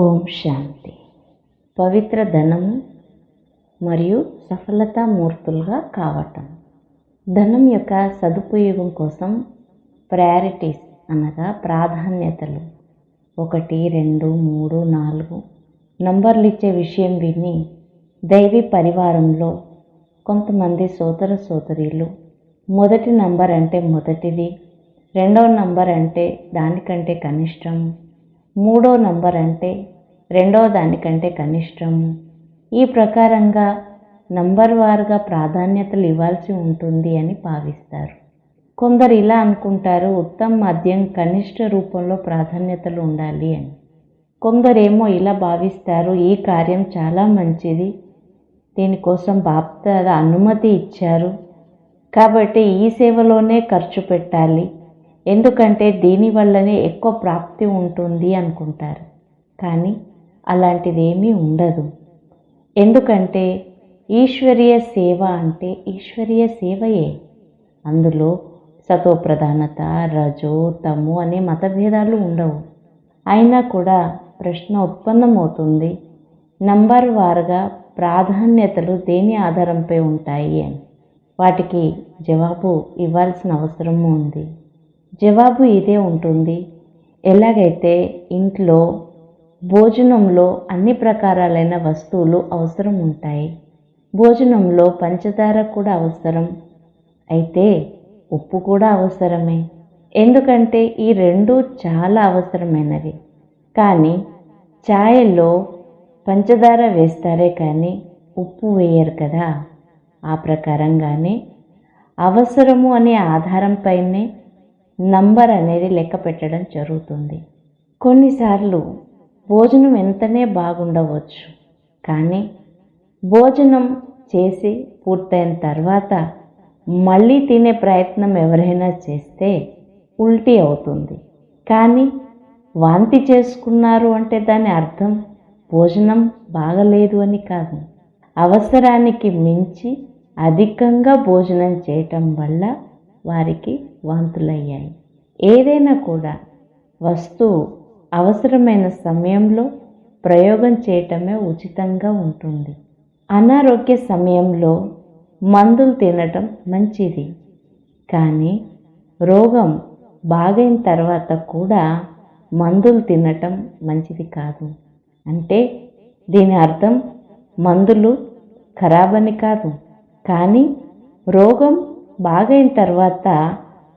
ఓం శాంతి. పవిత్ర ధనము మరియు సఫలతా మూర్తులుగా కావటం. ధనం యొక్క సదుపయోగం కోసం ప్రయారిటీస్ అనగా ప్రాధాన్యతలు. ఒకటి రెండు మూడు నాలుగు నంబర్లు ఇచ్చే విషయం విని దైవీ పరివారంలో కొంతమంది సోదర సోదరీలు మొదటి నంబర్ అంటే మొదటిది రెండవ నంబర్ అంటే దానికంటే కనిష్టం మూడో నంబర్ అంటే రెండవ దానికంటే కనిష్టము ఈ ప్రకారంగా నంబర్ వారుగా ప్రాధాన్యతలు ఇవ్వాల్సి ఉంటుంది అని భావిస్తారు. కొందరు ఇలా అనుకుంటారు ఉత్తమ మద్యం కనిష్ట రూపంలో ప్రాధాన్యతలు ఉండాలి అని. కొందరేమో ఇలా భావిస్తారు ఈ కార్యం చాలా మంచిది దీనికోసం బాప్త అనుమతి ఇచ్చారు కాబట్టి ఈ సేవలోనే ఖర్చు పెట్టాలి ఎందుకంటే దీనివల్లనే ఎక్కువ ప్రాప్తి ఉంటుంది అనుకుంటారు. కానీ అలాంటిదేమీ ఉండదు. ఎందుకంటే ఈశ్వరీయ సేవ అంటే ఈశ్వరీయ సేవయే. అందులో సతో ప్రధానత రజో తము అనే మతభేదాలు ఉండవు. అయినా కూడా ప్రశ్న ఉత్పన్నమవుతుంది. నంబర్ వారుగా ప్రాధాన్యతలు దేని ఆధారంపై ఉంటాయి అని. వాటికి జవాబు ఇవ్వాల్సిన అవసరము ఉంది. జవాబు ఇదే ఉంటుంది. ఎలాగైతే ఇంట్లో భోజనంలో అన్ని ప్రకారాలైన వస్తువులు అవసరం ఉంటాయి. భోజనంలో పంచదార కూడా అవసరం. అయితే ఉప్పు కూడా అవసరమే. ఎందుకంటే ఈ రెండు చాలా అవసరమైనవి. కానీ ఛాయలో పంచదార వేస్తారే కానీ ఉప్పు వేయరు కదా. ఆ ప్రకారంగానే అవసరము అనే ఆధారంపైనే నంబర్ అనేది లెక్క పెట్టడం జరుగుతుంది. కొన్నిసార్లు భోజనం ఎంతనే బాగుండవచ్చు కానీ భోజనం చేసి పూర్తయిన తర్వాత మళ్ళీ తినే ప్రయత్నం ఎవరైనా చేస్తే ఉల్టీ అవుతుంది. కానీ వాంతి చేసుకున్నారు అంటే దాని అర్థం భోజనం బాగలేదు అని కాదు. అవసరానికి మించి అధికంగా భోజనం చేయటం వల్ల వారికి వాంతులయ్యాయి. ఏదైనా కూడా వస్తువు అవసరమైన సమయంలో ప్రయోగం చేయటమే ఉచితంగా ఉంటుంది. అనారోగ్య సమయంలో మందులు తినటం మంచిది. కానీ రోగం బాగైన తర్వాత కూడా మందులు తినటం మంచిది కాదు. అంటే దీని అర్థం మందులు ఖరాబని కాదు. కానీ రోగం బాగైన తర్వాత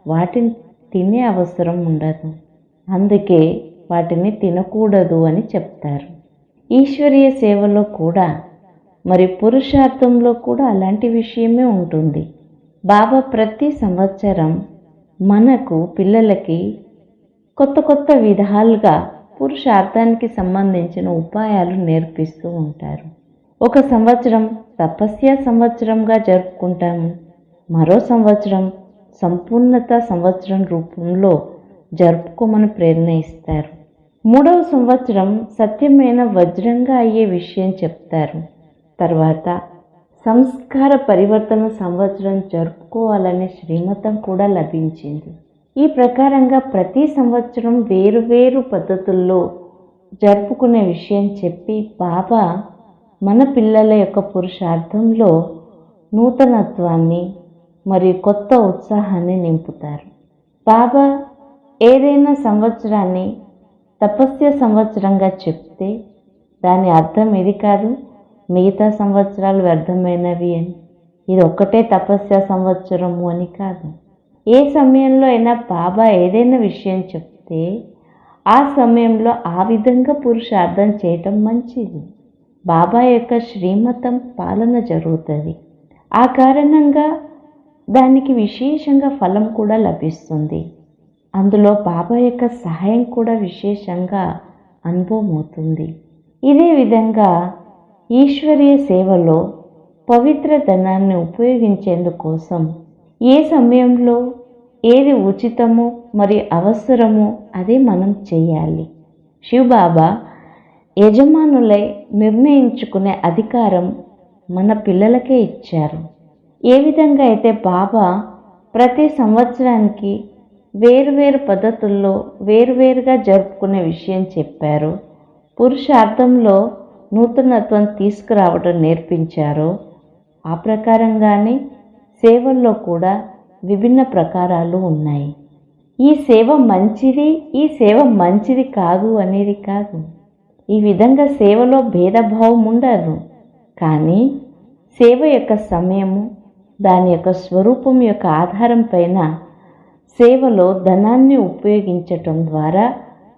వాటిని తినే అవసరం ఉండదు. అందుకే వాటిని తినకూడదు అని చెప్తారు. ఈశ్వరీయ సేవలో కూడా మరి పురుషార్థంలో కూడా అలాంటి విషయమే ఉంటుంది. బాబా ప్రతి సంవత్సరం మనకు పిల్లలకి కొత్త కొత్త విధాలుగా పురుషార్థానికి సంబంధించిన ఉపాయాలు నేర్పిస్తూ ఉంటారు. ఒక సంవత్సరం తపస్య సంవత్సరంగా జరుపుకుంటాము. మరో సంవత్సరం సంపూర్ణత సంవత్సరం రూపంలో జరుపుకోమని ప్రేరణ ఇస్తారు. మూడవ సంవత్సరం సత్యమైన వజ్రంగా అయ్యే విషయం చెప్తారు. తర్వాత సంస్కార పరివర్తన సంవత్సరం జరుపుకోవాలనే శ్రీమతం కూడా లభించింది. ఈ ప్రకారంగా ప్రతి సంవత్సరం వేరు వేరు పద్ధతుల్లో జరుపుకునే విషయం చెప్పి బాబా మన పిల్లల యొక్క పురుషార్థంలో నూతనత్వాన్ని మరియు కొత్త ఉత్సాహాన్ని నింపుతారు. బాబా ఏదైనా సంవత్సరాన్ని తపస్య సంవత్సరంగా చెప్తే దాని అర్థం ఇది కాదు. మిగతా సంవత్సరాలు వ్యర్థమైనవి అని. ఇది ఒక్కటే తపస్య సంవత్సరము అని కాదు. ఏ సమయంలో అయినా బాబా ఏదైనా విషయం చెప్తే ఆ సమయంలో ఆ విధంగా పురుషార్థం చేయటం మంచిది. బాబా యొక్క శ్రీమతం పాలన జరుగుతుంది. ఆ కారణంగా దానికి విశేషంగా ఫలం కూడా లభిస్తుంది. అందులో బాబా యొక్క సహాయం కూడా విశేషంగా అనుభవం అవుతుంది ఇదే విధంగా ఈశ్వరీయ సేవలో పవిత్ర ధనాన్ని ఉపయోగించేందుకోసం ఏ సమయంలో ఏది ఉచితమో మరి అవసరమో అదే మనం చేయాలి. శివబాబా యజమానులై నిర్ణయించుకునే అధికారం మన పిల్లలకే ఇచ్చారు. ఏ విధంగా అయితే బాబా ప్రతి సంవత్సరానికి వేరువేరు పద్ధతుల్లో వేరువేరుగా జరుపుకునే విషయం చెప్పారు పురుషార్థంలో నూతనత్వం తీసుకురావడం నేర్పించారు. ఆ ప్రకారంగానే సేవల్లో కూడా విభిన్న ప్రకారాలు ఉన్నాయి. ఈ సేవ మంచిది ఈ సేవ మంచిది కాదు అనేది కాదు. ఈ విధంగా సేవలో భేదభావం ఉండదు. కానీ సేవ యొక్క సమయము దాని యొక్క స్వరూపం యొక్క ఆధారం పైన సేవలో ధనాన్ని ఉపయోగించటం ద్వారా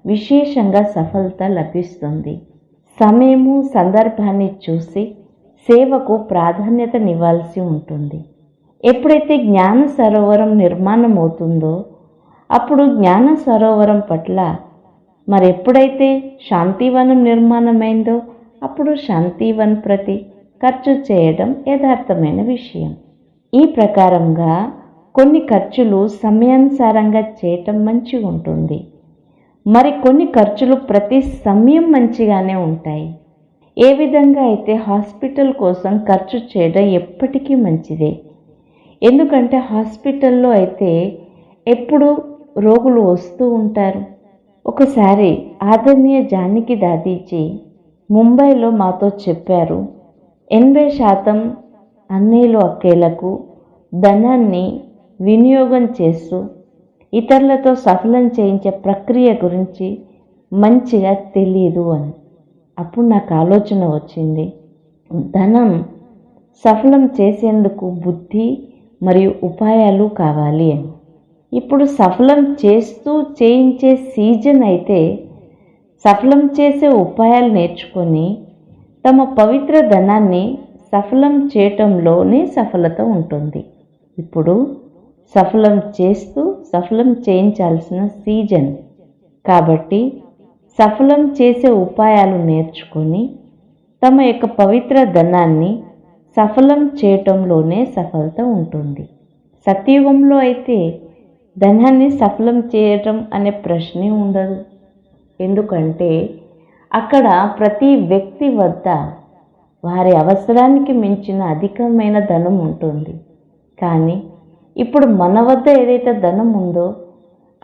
విశేషంగా సఫలత లభిస్తుంది. సమయము సందర్భాన్ని చూసి సేవకు ప్రాధాన్యతనివ్వాల్సి ఉంటుంది. ఎప్పుడైతే జ్ఞాన సరోవరం నిర్మాణం అవుతుందో అప్పుడు జ్ఞాన సరోవరం పట్ల మరి ఎప్పుడైతే శాంతివనం నిర్మాణమైందో అప్పుడు శాంతివన్ ప్రతి ఖర్చు చేయడం యథార్థమైన విషయం. ఈ ప్రకారంగా కొన్ని ఖర్చులు సమయానుసారంగా చేయటం మంచిగా ఉంటుంది. మరి కొన్ని ఖర్చులు ప్రతి సమయం మంచిగానే ఉంటాయి. ఏ విధంగా అయితే హాస్పిటల్ కోసం ఖర్చు చేయడం ఎప్పటికీ మంచిదే. ఎందుకంటే హాస్పిటల్లో అయితే ఎప్పుడు రోగులు వస్తూ ఉంటారు. ఒకసారి ఆదరణీయ జానికి దాదీచి ముంబైలో మాతో చెప్పారు ఎనభై శాతం అన్నయ్యలు అక్కేలకు ధనాన్ని వినియోగం చేస్తూ ఇతరులతో సఫలం చేయించే ప్రక్రియ గురించి మంచిగా తెలియదు అని. అప్పుడు నాకు ఆలోచన వచ్చింది. ధనం సఫలం చేసేందుకు బుద్ధి మరియు ఉపాయాలు కావాలి అని. ఇప్పుడు సఫలం చేస్తూ చేయించే సీజన్ అయితే సఫలం చేసే ఉపాయాలు నేర్చుకొని తమ పవిత్ర ధనాన్ని సఫలం చేయటంలోనే సఫలత ఉంటుంది. ఇప్పుడు సఫలం చేస్తూ సఫలం చేయించాల్సిన సీజన్. కాబట్టి సఫలం చేసే ఉపాయాలు నేర్చుకొని తమ యొక్క పవిత్ర ధనాన్ని సఫలం చేయటంలోనే సఫలత ఉంటుంది. సత్యుగంలో అయితే ధనాన్ని సఫలం చేయటం అనే ప్రశ్నే ఉండదు. ఎందుకంటే అక్కడ ప్రతి వ్యక్తి వద్ద వారి అవసరానికి మించిన అధికమైన ధనం ఉంటుంది. కానీ ఇప్పుడు మన వద్ద ఏదైతే ధనం ఉందో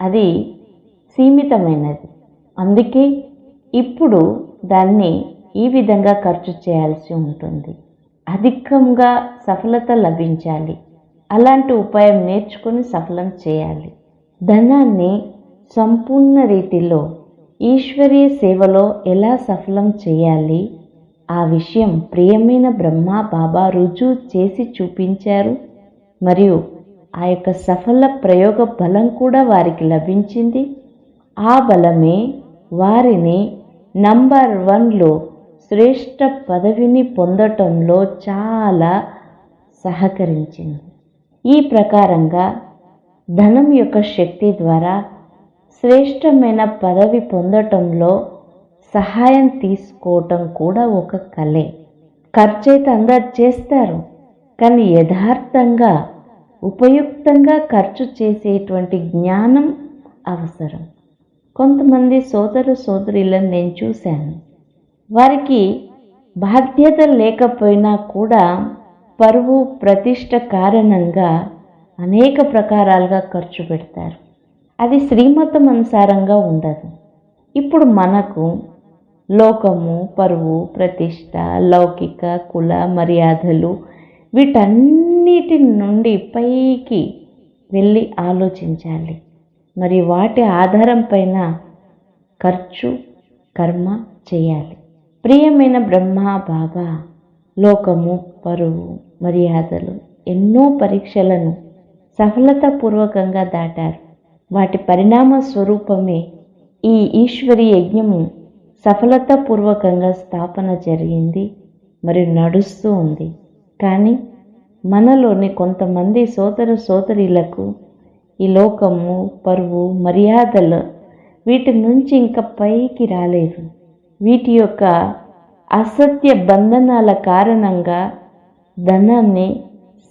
అది సీమితమైనది. అందుకే ఇప్పుడు దాన్ని ఈ విధంగా ఖర్చు చేయాల్సి ఉంటుంది. అధికంగా సఫలత లభించాలి. అలాంటి ఉపాయం నేర్చుకొని సఫలం చేయాలి. ధనాన్ని సంపూర్ణ రీతిలో ఈశ్వరీయ సేవలో ఎలా సఫలం చేయాలి? ఆ విషయం ప్రియమైన బ్రహ్మ బాబా రుజువు చేసి చూపించారు. మరియు ఆ యొక్క సఫల ప్రయోగ బలం కూడా వారికి లభించింది. ఆ బలమే వారిని నంబర్ వన్లో శ్రేష్ట పదవిని పొందటంలో చాలా సహకరించింది. ఈ ప్రకారంగా ధనం యొక్క శక్తి ద్వారా శ్రేష్టమైన పదవి పొందటంలో సహాయం తీసుకోవటం కూడా ఒక కళే ఖర్చయితే అందరు చేస్తారు. కానీ యథార్థంగా ఉపయుక్తంగా ఖర్చు చేసేటువంటి జ్ఞానం అవసరం. కొంతమంది సోదరు సోదరులను నేను చూశాను. వారికి బాధ్యత లేకపోయినా కూడా పరువు ప్రతిష్ట కారణంగా అనేక ప్రకారాలుగా ఖర్చు పెడతారు. అది శ్రీమతం అనుసారంగా ఉండదు. ఇప్పుడు మనకు లోకము పరువు ప్రతిష్ట లౌకిక కుల మర్యాదలు వీటన్నిటి నుండి పైకి వెళ్ళి ఆలోచించాలి. మరి వాటి ఆధారం పైన ఖర్చు కర్మ చేయాలి. ప్రియమైన బ్రహ్మ బాబా లోకము పరువు మర్యాదలు ఎన్నో పరీక్షలను సఫలతాపూర్వకంగా దాటారు. వాటి పరిణామ స్వరూపమే ఈ ఈశ్వరి యజ్ఞము. సఫలతాపూర్వకంగా స్థాపన జరిగింది మరియు నడుస్తూ ఉంది. కానీ మనలోని కొంతమంది సోదర సోదరీలకు ఈ లోకము పరువు మర్యాదలు వీటి నుంచి ఇంకా పైకి రాలేదు. వీటి యొక్క అసత్య బంధనాల కారణంగా ధనాన్ని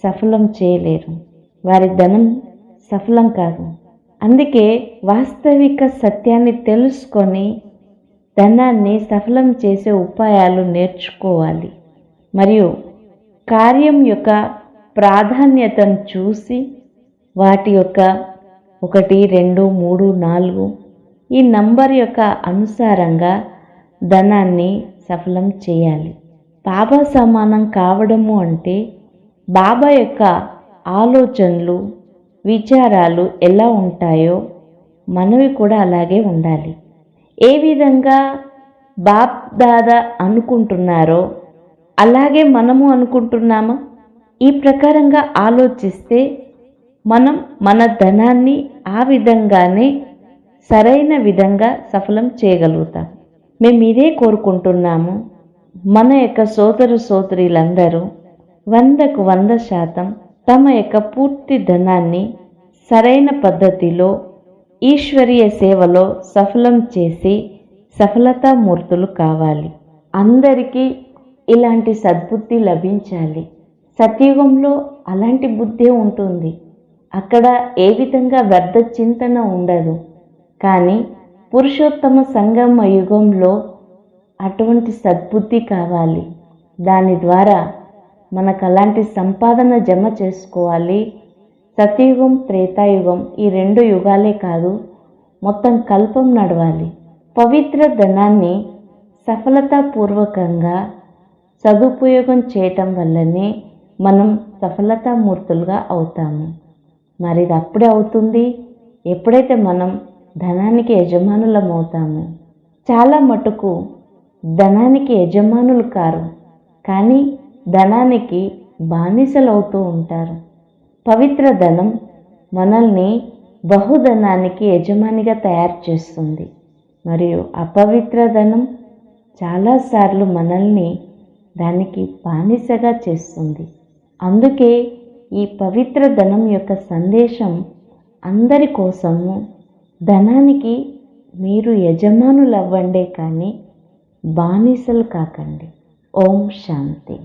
సఫలం చేయలేరు. వారి ధనం సఫలం కాదు. అందుకే వాస్తవిక సత్యాన్ని తెలుసుకొని ధనాన్ని సఫలం చేసే ఉపాయాలు నేర్చుకోవాలి. మరియు కార్యం యొక్క ప్రాధాన్యతను చూసి వాటి యొక్క ఒకటి రెండు మూడు నాలుగు ఈ నంబర్ యొక్క అనుసారంగా ధనాన్ని సఫలం చేయాలి. బాబా సమానం కావడము అంటే బాబా యొక్క ఆలోచనలు విచారాలు ఎలా ఉంటాయో మనవి కూడా అలాగే ఉండాలి. ఏ విధంగా బాప్ దాదా అనుకుంటున్నారో అలాగే మనము అనుకుంటున్నామా? ఈ ప్రకారంగా ఆలోచిస్తే మనం మన ధనాన్ని ఆ విధంగానే సరైన విధంగా సఫలం చేయగలుగుతాం. మేము ఇదే కోరుకుంటున్నాము. మన యొక్క సోదరు సోదరులందరూ వందకు వంద శాతం తమ యొక్క పూర్తి ధనాన్ని సరైన పద్ధతిలో ఈశ్వరీయ సేవలో సఫలం చేసి సఫలతామూర్తులు కావాలి. అందరికీ ఇలాంటి సద్బుద్ధి లభించాలి. సత్యుగంలో అలాంటి బుద్ధి ఉంటుంది. అక్కడ ఏ విధంగా వ్యర్థ చింతన ఉండదు. కానీ పురుషోత్తమ సంగమ యుగంలో అటువంటి సద్బుద్ధి కావాలి. దాని ద్వారా మనకు అలాంటి సంపాదన జమ చేసుకోవాలి. సతయుగం త్రేతాయుగం ఈ రెండు యుగాలే కాదు మొత్తం కల్పం నడవాలి. పవిత్ర ధనాన్ని సఫలతాపూర్వకంగా సదుపయోగం చేయటం వల్లనే మనం సఫలతామూర్తులుగా అవుతాము. మరి ఇది అప్పుడే అవుతుంది. ఎప్పుడైతే మనం ధనానికి యజమానులం అవుతాము చాలా మటుకు ధనానికి యజమానులు కారు. కానీ ధనానికి బానిసలు అవుతూ ఉంటారు. పవిత్ర ధనం మనల్ని బహుధనానికి యజమానిగా తయారు చేస్తుంది. మరియు అపవిత్ర ధనం చాలాసార్లు మనల్ని దానికి బానిసగా చేస్తుంది. అందుకే ఈ పవిత్ర ధనం యొక్క సందేశం అందరి కోసము ధనానికి మీరు యజమానులు అవ్వండే కానీ బానిసలు కాకండి. ఓం శాంతి.